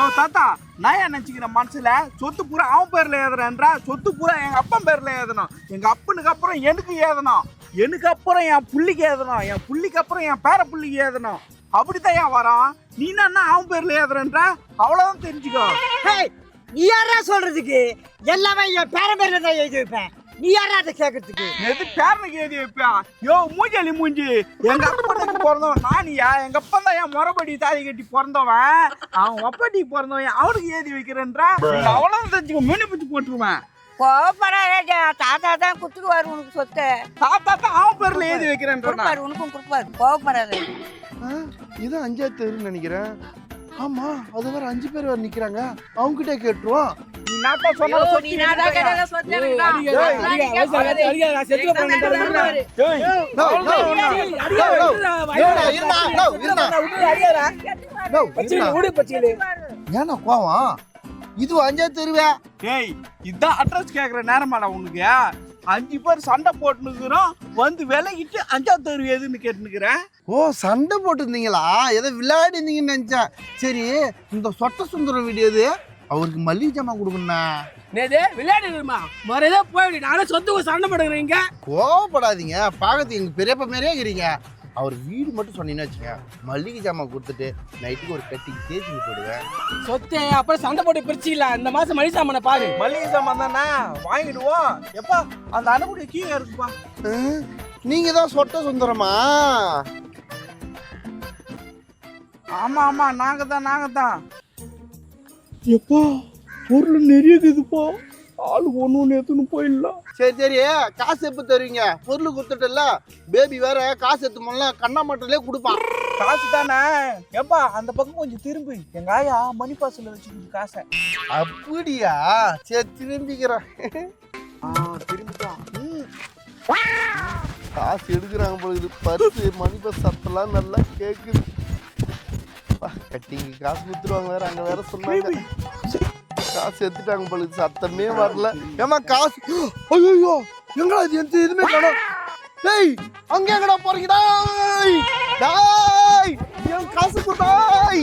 யோ தாத்தா நான் ஏன் நினச்சிக்கிறேன் மனசில் சொத்து பூரா அவன் பேரில் ஏதுறேன்றா? சொத்து பூரா எங்கள் அப்பன் பேரில் ஏதணும் எங்கள் அப்பனுக்கு அப்புறம் எனக்கு ஏதணும் எனக்கு அப்புறம் என் புள்ளிக்கு ஏதணும் என் புள்ளிக்கு அப்புறம் என் பேர புள்ளிக்கு ஏதணும் அப்படித்தான் ஏன் வரான்? நீ என்ன அவன் பேரில் ஏதுறேன்றா? அவ்வளோதான் தெரிஞ்சுக்கோ. நீ யாரா சொல்றதுக்கு? எல்லாமே என் பேர பேரில் தான் எழுதி வைப்பேன். நீ யாரா அதை கேட்கறதுக்கு எது பேரனுக்கு எழுதி வைப்பியா யோ மூஞ்சலி மூஞ்சி. எங்க அப்பனுக்கு பிறந்தவன் நானியா? எங்க அப்பன் தான் என் முறைப்படி தாலி கட்டி பிறந்தவன். அவன் ஒப்பட்டிக்கு பிறந்தவன். அவனுக்கு எழுதி வைக்கிறேன்றா? அவ்வளவு தெரிஞ்சுக்கோ மீனு பிடிச்சி போட்டுருவேன். கோவப்படாத தாத்தா தான் குத்துக்குவாரு உனக்கு சொத்தை. தாத்தா தான் அவன் பேர்ல எழுதி வைக்கிறேன்றா. கொடுப்பாரு உனக்கும் கொடுப்பாரு. கோவப்படாத. ஆ, இது அஞ்சாவது தெருன்னு நினைக்கிறேன். ஆமா அது வேற அஞ்சு பேர் வேற நிக்கிறாங்க. அவங்க கிட்டே கேட்டுருவோம். நாட்டா சொன்னாலும் நீ நாடா கேட்டாத சொத்தை எனக்கு தான். அதெல்லாம் நீ கேட்கக்கூடாது. இதான் நடந்தது பாரு. ஏய், No, no, no. No, no. இருடா, இருடா, no, இருடா. No, இருடா. ஏன்னா கோவம் இது அஞ்சாவது தெருவே ஏய் இதான் அட்ரஸ் கேக்குற நேரமாடா உனக்கு அஞ்சு பேர் சண்டை போட்டுனுக்குறோம் வந்து விலகிட்டு அஞ்சாவது தெரு எதுன்னு கேட்டுனுக்குறேன் ஓ சண்டை போட்டுருந்தீங்களா ஏதோ விளையாடி இருந்தீங்கன்னு நினைச்சேன் சரி இந்த சொட்ட சுந்தரம் வீடியோ இது அவருக்கு மல்லிகை ஜாமான் கொடுக்கணுண்ணா நேது விளையாடுமா மறதே போயிடு நானும் சொத்துக்கு சண்டை போடுறீங்க கோவப்படாதீங்க. பார்க்கறதுக்கு எங்க பெரியப்பா மாதிரியே இருக்கிறீங்க அவர் வீடு மட்டும் சொன்னீங்கன்னு வச்சுங்க மல்லிகை ஜாமான் கொடுத்துட்டு நைட்டுக்கு ஒரு கட்டி தேய்ச்சிட்டு போயிடுவேன். சொத்து அப்புறம் சண்டை போட்டு பிரிச்சுக்கலாம் இந்த மாசம் மணி சாமானை பாரு. மளிகை சாமான் தானே? வாங்கிடுவோம் எப்பா அந்த அனுப்புடைய கீழே இருக்குப்பா. ம், நீங்க தான் சொட்ட சுந்தரமா? ஆமா ஆமா நாங்க தான் நாங்க தான். எப்பா பொருள் நிறைய இருக்குதுப்பா ஆளுக்கு ஒன்று ஒன்று எடுத்துன்னு போயிடலாம். சரி சரி. காசு எப்போ தருவீங்க? பொருள் கொடுத்துட்டல பேபி வேற காசு எடுத்து முதல்ல கண்ணா மட்டும்லேயே கொடுப்பான். காசு தானே? எப்பா அந்த பக்கம் கொஞ்சம் திரும்பி. எங்க ஆயா மணி பாசல வச்சுக்கிட்டு காசை. அப்படியா? சரி திரும்பிக்கிறேன். ஆ திரும்பிட்டான். ம். காசு எடுக்கிறாங்க போல இது பர்ஸு மணி பஸ் சத்தெல்லாம் நல்லா கேட்குது கட்டிங்க காசு கொடுத்துருவாங்க வேற அங்க வேற சொன்னாங்க. காசு எடுத்துட்டாங்க போல இது சத்தமே வரல. ஏமா காசு? ஐயோ எங்கடா இது? எந்த எதுவுமே காணோம். டேய் அங்க எங்கடா போறீங்க? டேய் டேய் என் காசு கொடுத்தாய்